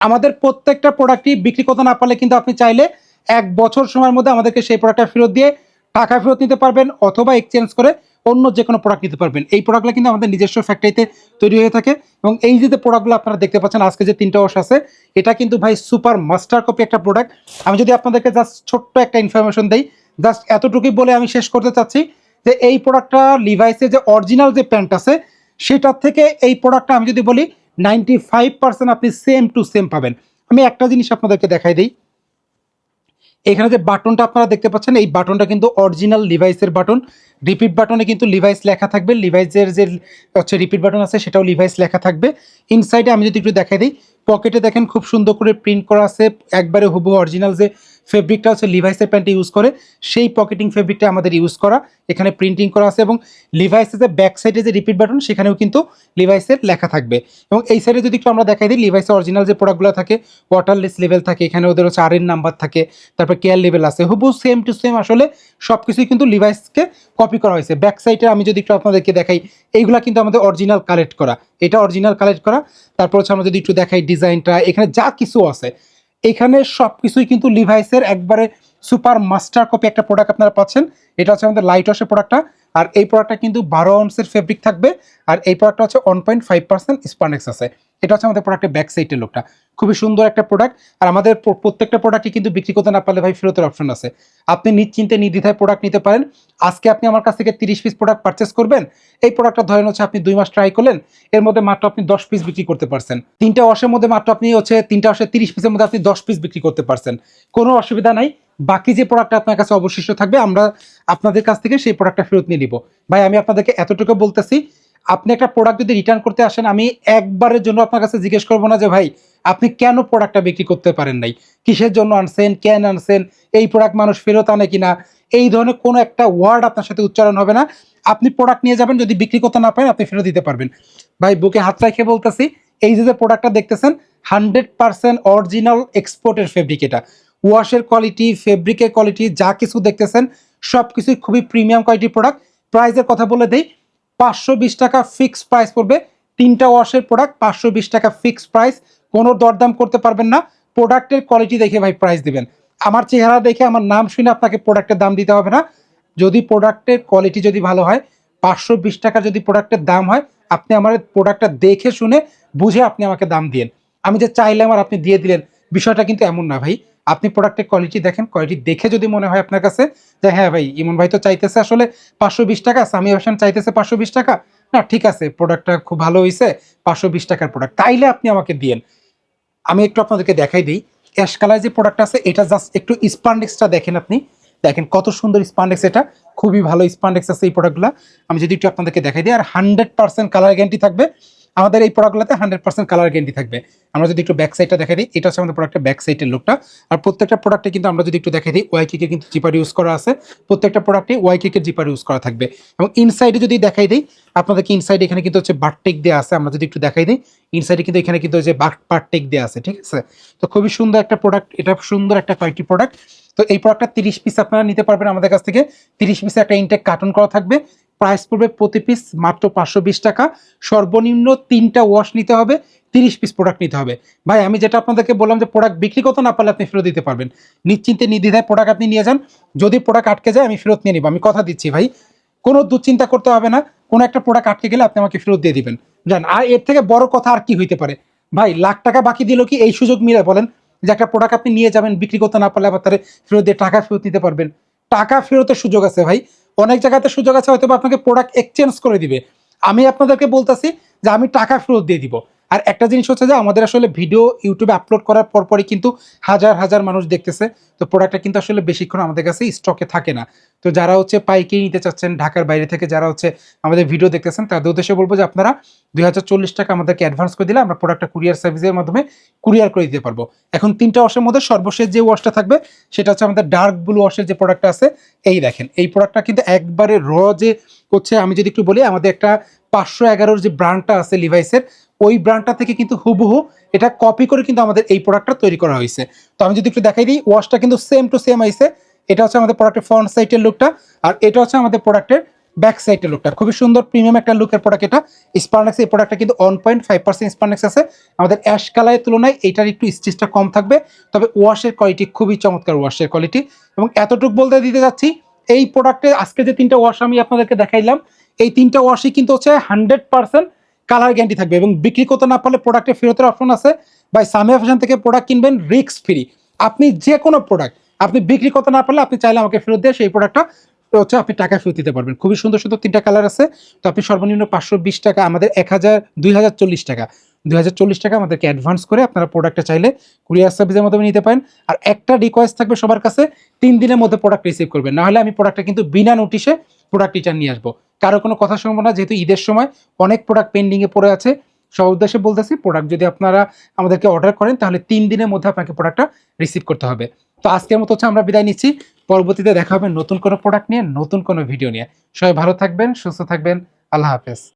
আমাদের প্রত্যেকটা প্রোডাক্টই বিক্রি করতে না পারলে কিন্তু আপনি চাইলে এক বছর সময়ের মধ্যে আমাদেরকে সেই প্রোডাক্টটা ফেরত দিয়ে টাকা ফেরত নিতে পারবেন অথবা এক্সচেঞ্জ করে অন্য যে কোনো প্রোডাক্ট নিতে পারবেন। এই প্রোডাক্টগুলো কিন্তু আমাদের নিজস্ব ফ্যাক্টরিতে তৈরি হয়ে থাকে এবং এই যে প্রোডাক্টগুলো আপনারা দেখতে পাচ্ছেন, আজকে যে তিনটা ওষ আছে, এটা কিন্তু ভাই সুপার মাস্টার কপি একটা প্রোডাক্ট আমি যদি আপনাদেরকে জাস্ট ছোট্ট একটা ইনফরমেশন দেই জাস্ট এতটুকুই বলে আমি শেষ করতে চাচ্ছি যে, এই প্রোডাক্টটা লিভাইসের যে অরিজিনাল যে প্যান্ট আছে, সেটার থেকে এই প্রোডাক্টটা আমি যদি বলি নাইনটি ফাইভ পার্সেন্ট আপনি সেম টু সেম পাবেন। আমি একটা জিনিস আপনাদেরকে দেখাই দিই। এখানে যে বাটনটা আপনারা দেখতে পাচ্ছেন, এই বাটনটা কিন্তু অরিজিনাল লিভাইসের বাটন। রিপিট বাটনে কিন্তু লিভাইস লেখা থাকবে। লিভাইসের যে হচ্ছে রিপিট বাটন আছে, সেটাও লিভাইস লেখা থাকবে। ইনসাইডে আমি যদি একটু দেখাই দিই পকেটে দেখেন খুব সুন্দর করে প্রিন্ট করা আছে। একবারে হুবু অরিজিনাল যে ফেব্রিকটা হচ্ছে লিভাইসের প্যান্টে ইউজ করে, সেই পকেটিং ফেব্রিকটা আমাদের ইউজ করা। এখানে প্রিন্টিং করা আছে এবং লিভাইসের যে ব্যাক সাইডে যে রিপিট বাটন সেখানেও কিন্তু লিভাইসের লেখা থাকবে। এবং এই সাইডে যদি একটু আমরা দেখাই দিই লিভাইসের অরিজিনাল যে প্রোডাক্টগুলো থাকে ওয়াটারলেস লেভেল থাকে, এখানে ওদের হচ্ছে আর এর নাম্বার থাকে, তারপর কেয়ার লেভেল আছে হুবু সেম টু সেম আসলে সব কিছুই কিন্তু লিভাইসকে কপি করা হয়েছে। ব্যাক সাইডে আমি যদি একটু আপনাদেরকে দেখাই, এইগুলা কিন্তু আমাদের অরিজিনাল কালেক্ট করা। এটা অরিজিনাল কালেক্ট করা। তারপর হচ্ছে আমরা যদি একটু দেখাই ডিজাইনটা এখানে যা কিছু আছে এখানে সব কিছুই কিন্তু লিভাইসের একবারে সুপার মাস্টার কপি একটা প্রোডাক্ট আপনারা পাচ্ছেন। এটা হচ্ছে আমাদের লাইট ওয়াশের প্রোডাক্টটা আর এই প্রোডাক্টটা কিন্তু বারো আউন্সের ফেব্রিক থাকবে, আর এই প্রোডাক্টটা হচ্ছে one point five percent spandex আছে। এটা হচ্ছে আমাদের প্রোডাক্টের ব্যাক সাইডের লোকটা খুবই সুন্দর একটা প্রোডাক্ট আর আমাদের প্রত্যেকটা প্রোডাক্টই কিন্তু বিক্রি করতে না পারলে ভাই ফেরতের অপশন আছে। আপনি নিশ্চিন্তে, নির্দ্বিধায় প্রোডাক্ট নিতে পারেন। আজকে আপনি আমার কাছ থেকে তিরিশ পিস প্রোডাক্ট পারচেস করবেন। এই প্রোডাক্টটা ধরেন হচ্ছে আপনি দুই মাস ট্রাই করলেন, এর মধ্যে মাত্র আপনি দশ পিস বিক্রি করতে পারছেন। তিনটা ওয়াশের মধ্যে মাত্র আপনি হচ্ছে তিনটা ওয়াশে তিরিশ পিসের মধ্যে আপনি দশ পিস বিক্রি করতে পারছেন। কোনো অসুবিধা নাই। বাকি যে প্রোডাক্টটা আপনার কাছে অবশিষ্ট থাকবে, আমরা আপনাদের কাছ থেকে সেই প্রোডাক্টটা ফেরত নিয়ে নিব। ভাই, আমি আপনাদেরকে এতটুকু বলতেছি, আপনি একটা প্রোডাক্ট যদি রিটার্ন করতে আসেন, আমি একবারের জন্য আপনার কাছে জিজ্ঞেস করব না যে, ভাই, আপনি কেন প্রোডাক্টটা বিক্রি করতে পারেন নাই? কিসের জন্য আনছেন? কেন আনছেন? এই প্রোডাক্ট মানুষ ফেরত আনে কিনা? এই ধরনের কোনো একটা ওয়ার্ড আপনার সাথে উচ্চারণ হবে না। আপনি প্রোডাক্ট নিয়ে যাবেন, যদি বিক্রি করতে না পারেন, আপনি ফেরত দিতে পারবেন। ভাই, বুকে হাত রেখে বলতেছি, এই যে যে প্রোডাক্টটা দেখতেছেন হান্ড্রেড পার্সেন্ট অরিজিনাল এক্সপোর্টের ফেব্রিক এটা। ওয়াশের কোয়ালিটি ফেব্রিকের কোয়ালিটি যা কিছু দেখতেছেন সব কিছুই খুবই প্রিমিয়াম কোয়ালিটির প্রোডাক্ট প্রাইসের কথা বলে দেই, পাঁচশো বিশ টাকা ফিক্সড প্রাইস পড়বে। তিনটা ওয়াশের প্রোডাক্ট পাঁচশো বিশ টাকা ফিক্সড প্রাইস কোনো দরদাম করতে পারবেন না। প্রোডাক্টের কোয়ালিটি দেখে ভাই প্রাইস দিবেন। আমার চেহারা দেখে, আমার নাম শুনে আপনাকে প্রোডাক্টের দাম দিতে হবে না। যদি প্রোডাক্টের কোয়ালিটি যদি ভালো হয়, পাঁচশো বিশ টাকা যদি প্রোডাক্টের দাম হয়, আপনি আমার প্রোডাক্টটা দেখে শুনে, বুঝে আপনি আমাকে দাম দিয়েন। আমি যে চাইলাম আর আপনি দিয়ে দিলেন বিষয়টা কিন্তু এমন না ভাই। আপনি প্রোডাক্টের কোয়ালিটি দেখেন কোয়ালিটি দেখে যদি মনে হয় আপনার কাছে যে হ্যাঁ ভাই, ইমন ভাই তো চাইতেছে আসলে পাঁচশো বিশ টাকা সামি হোসেন চাইতেছে পাঁচশো বিশ টাকা। না, ঠিক আছে প্রোডাক্টটা খুব ভালো হয়েছে পাঁচশো বিশ টাকার প্রোডাক্ট তাইলে আপনি আমাকে দিয়েন। আমি একটু আপনাদেরকে দেখাই দিই। অ্যাশ কালার যে প্রোডাক্ট আছে, এটা জাস্ট একটু স্পান্ডেক্সটা দেখেন আপনি। দেখেন কত সুন্দর স্পান্ডেক্স এটা। খুবই ভালো স্পান্ডেক্স আছে এই প্রোডাক্টগুলো আমি যদি একটু আপনাদেরকে দেখাই দিই, আর হান্ড্রেড পার্সেন্ট কালার গ্যারান্টি থাকবে। আমাদের এই প্রোডাক্টগুলোতে হান্ড্রেড পার্সেন্ট কালার গ্যারান্টি থাকবে। আমরা যদি একটু ব্যাক সাইডটা দেখাই দিই, এটা হচ্ছে আমাদের প্রোডাক্টের ব্যাক সাইডের লুকটা আর প্রত্যেকটা প্রোডাক্টে কিন্তু আমরা যদি একটু দেখাই দিই ওয়াই কিকের কিন্তু জিপার ইউজ করা আছে। প্রত্যেকটা প্রোডাক্টে ওয়াই কিকের জিপার ইউজ করা থাকবে। এবং ইনসাইডে যদি দেখাই দিই, আপনাদেরকে ইনসাইডে এখানে কিন্তু হচ্ছে বারটেক দেওয়া আছে, আমরা যদি একটু দেখাই দিই ইনসাইডে কিন্তু এখানে কিন্তু যে বারটেক দেওয়া আছে, ঠিক আছে? তো খুবই সুন্দর একটা প্রোডাক্ট এটা সুন্দর একটা কোয়ালিটি প্রোডাক্ট তো এই প্রোডাক্টটা তিরিশ পিস আপনারা নিতে পারবেন আমাদের কাছ থেকে। তিরিশ পিসে একটা ইনটেক কার্টন করা থাকবে। প্রাইস পড়বে প্রতি পিস মাত্র পাঁচশো বিশ টাকা। সর্বনিম্ন তিনটা ওয়াশ নিতে হবে, তিরিশ পিস প্রোডাক্ট নিতে হবে। ভাই, আমি যেটা আপনাদেরকে বললাম যে প্রোডাক্ট বিক্রি করতে না পারলে আপনি ফেরত দিতে পারবেন। নিশ্চিন্তে নির্দ্বিধায় প্রোডাক্ট আপনি নিয়ে যান। যদি প্রোডাক্ট আটকে যায়, আমি ফেরত নিয়ে নিব। আমি কথা দিচ্ছি ভাই। কোনো দুশ্চিন্তা করতে হবে না। কোনো একটা প্রোডাক্ট আটকে গেলে আপনি আমাকে ফেরত দিয়ে দিবেন। জান, আর এর থেকে বড় কথা আর কি হইতে পারে? ভাই, লাখ টাকা বাকি দিল কি এই সুযোগ মিলে? বলেন যে একটা প্রোডাক্ট আপনি নিয়ে যাবেন, বিক্রি করতে না পারলে আবার তারে ফেরত দিয়ে টাকা ফেরত নিতে পারবেন। টাকা ফেরতের সুযোগ আছে ভাই। অনেক জায়গাতে সুযোগ আছে হয়তো আপনাকে প্রোডাক্ট এক্সচেঞ্জ করে দিবে। আমি আপনাদেরকে বলতেছি যে আমি টাকা ফেরত দিয়ে দিব। আর একটা জিনিস হচ্ছে যে আমাদের আসলে ভিডিও ইউটিউবে আপলোড করার পরপরই কিন্তু হাজার হাজার মানুষ দেখতেছে। তো প্রোডাক্টটা কিন্তু আসলে বেশিক্ষণ আমাদের কাছে স্টকে থাকে না। তো যারা হচ্ছে পাইকারি নিতে চাচ্ছেন, ঢাকার বাইরে থেকে যারা হচ্ছে আমাদের ভিডিও দেখতেছেন, তাদের উদ্দেশ্যে বলব যে আপনারা দুই হাজার চল্লিশ টাকা আমাদেরকে অ্যাডভান্স করে দিলে আমরা প্রোডাক্টটা কুরিয়ার সার্ভিসের মাধ্যমে কুরিয়ার করে দিতে পারব। এখন তিনটা ওয়াশের মধ্যে সর্বশেষ যে ওয়াশটা থাকবে, সেটা হচ্ছে আমাদের ডার্ক ব্লু ওয়াশের যে প্রোডাক্টটা আছে, এই দেখেন। এই প্রোডাক্টটা কিন্তু একবারে র যে হচ্ছে, আমি যদি একটু বলি, আমাদের একটা পাঁচশো এগারোর যে ব্র্যান্ডটা আছে লিভাইসের ওই ব্র্যান্ডটা থেকে কিন্তু হুবহু এটা কপি করে কিন্তু আমাদের এই প্রোডাক্টটা তৈরি করা হয়েছে। তো আমি যদি একটু দেখাই দিই ওয়াশটা কিন্তু সেম টু সেম আইসে এটা হচ্ছে আমাদের প্রোডাক্টের ফ্রন্ট সাইডের লুকটা আর এটা হচ্ছে আমাদের প্রোডাক্টের ব্যাক সাইডের লুকটা খুবই সুন্দর প্রিমিয়াম একটা লুকের প্রোডাক্ট এটা। স্পার্নেক্স এই প্রোডাক্টটা কিন্তু one point five percent spandex আছে। আমাদের অ্যাশ কালারের তুলনায় এটার একটু স্টিচটা কম থাকবে। তবে ওয়াশের কোয়ালিটি খুবই চমৎকার ওয়াশের কোয়ালিটি এবং এতটুকু বলতে দিতে যাচ্ছি, এই প্রোডাক্টে আজকে যে তিনটা ওয়াশ আমি আপনাদেরকে দেখাইলাম, এই তিনটা ওয়াশই কিন্তু হচ্ছে হান্ড্রেড পার্সেন্ট কালার গ্যারান্টি থাকবে এবং বিক্রি করতে না পারলে প্রোডাক্টে ফেরতের অপশন আছে। বা সামিয়া ফ্যাশন থেকে প্রোডাক্ট কিনবেন রিক্স ফ্রি আপনি যে কোনো প্রোডাক্ট আপনি বিক্রি করতে না পারলে আপনি চাইলে আমাকে ফেরত দিয়ে সেই প্রোডাক্টটা হচ্ছে আপনি টাকা ফেরত দিতে পারবেন। খুবই সুন্দর সুন্দর তিনটা কালার আছে। তো আপনি সর্বনিম্ন পাঁচশো বিশ টাকা, আমাদের এক হাজার, দুই হাজার চল্লিশ টাকা। দুই হাজার চল্লিশ টাকা আমাদেরকে অ্যাডভান্স করে আপনারা প্রোডাক্টটা চাইলে কুরিয়ার সার্ভিসের মাধ্যমে নিতে পারেন। আর একটা রিকোয়েস্ট থাকবে সবার কাছে, তিন দিনের মধ্যে প্রোডাক্ট রিসিভ করবেন। নাহলে আমি প্রোডাক্টটা কিন্তু বিনা নোটিশে প্রোডাক্ট রিটার্ন নিয়ে আসব। কারও কোনো কথা শুনব না, যেহেতু ঈদের সময় অনেক প্রোডাক্ট পেন্ডিংয়ে পড়ে আছে। সব উদ্দেশ্যে বলতেছি প্রোডাক্ট যদি আপনারা আমাদেরকে অর্ডার করেন, তাহলে তিন দিনের মধ্যে আপনাকে প্রোডাক্টটা রিসিভ করতে হবে। তো আজকের মতো হচ্ছে আমরা বিদায় নিচ্ছি। পরবর্তীতে দেখা হবে নতুন কোনো প্রোডাক্ট নিয়ে, নতুন কোনো ভিডিও নিয়ে। সবাই ভালো থাকবেন, সুস্থ থাকবেন। আল্লাহ হাফেজ।